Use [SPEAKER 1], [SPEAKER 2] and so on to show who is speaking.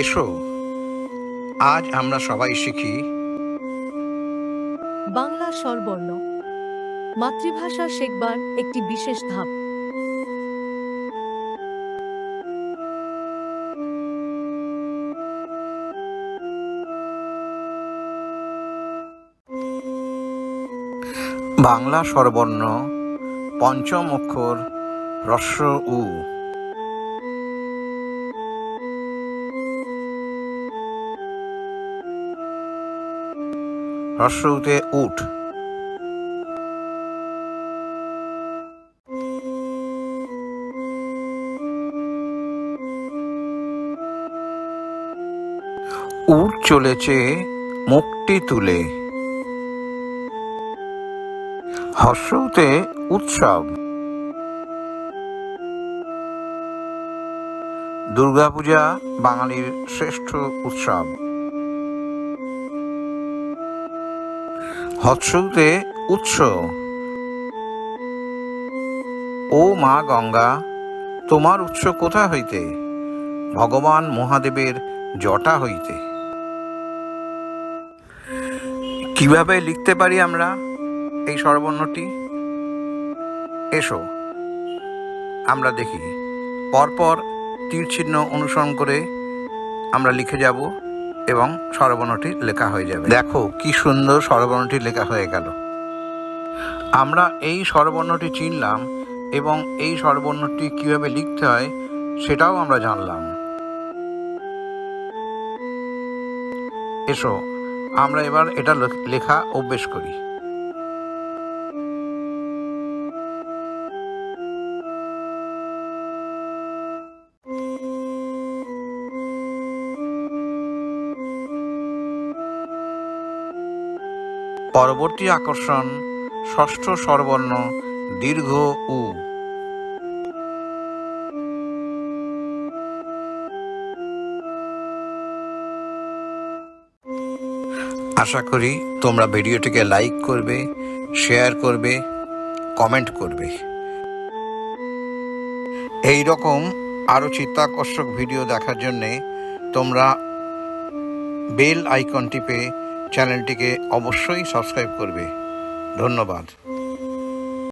[SPEAKER 1] এসো আজ আমরা সবাই শিখি
[SPEAKER 2] বাংলা স্বরবর্ণ। মাতৃভাষা শেখবার একটি বিশেষ ধাপ।
[SPEAKER 1] বাংলা স্বরবর্ণ পঞ্চম অক্ষর হ্রস্ব উ। হ্রস্ব উঠ। উঠ চলেছে মুখটি তুলে। হর্ষতে উৎসব। দুর্গাপূজা বাঙালির শ্রেষ্ঠ উৎসব। হর্ষতে উৎস। ও মা গঙ্গা, তোমার উৎস কোথা হইতে? ভগবান মহাদেবের জটা হইতে। কীভাবে লিখতে পারি আমরা এই স্বরবর্ণটি? এসো, আমরা দেখি। পরপর তীর চিহ্ন অনুসরণ করে আমরা লিখে যাব। এবং স্বরবর্ণটি লেখা হয়ে যাবে। দেখো কি সুন্দর স্বরবর্ণটি লেখা হয়ে গেল। আমরা এই স্বরবর্ণটি চিনলাম এবং এই স্বরবর্ণটি কীভাবে লিখতে হয় সেটাও আমরা জানলাম। এসো, আমরা এবার এটা লেখ- লেখা অভ্যেস করি। পরবর্তী আকর্ষণ ষষ্ঠ স্বরবর্ণ দীর্ঘ উ। আশা করি তোমরা ভিডিওটিকে লাইক করবে, শেয়ার করবে, কমেন্ট করবে। এই রকম আরও চিত্তাকর্ষক ভিডিও দেখার জন্যে তোমরা বেল আইকন টিপে চ্যানেলটিকে অবশ্যই সাবস্ক্রাইব করবে। ধন্যবাদ।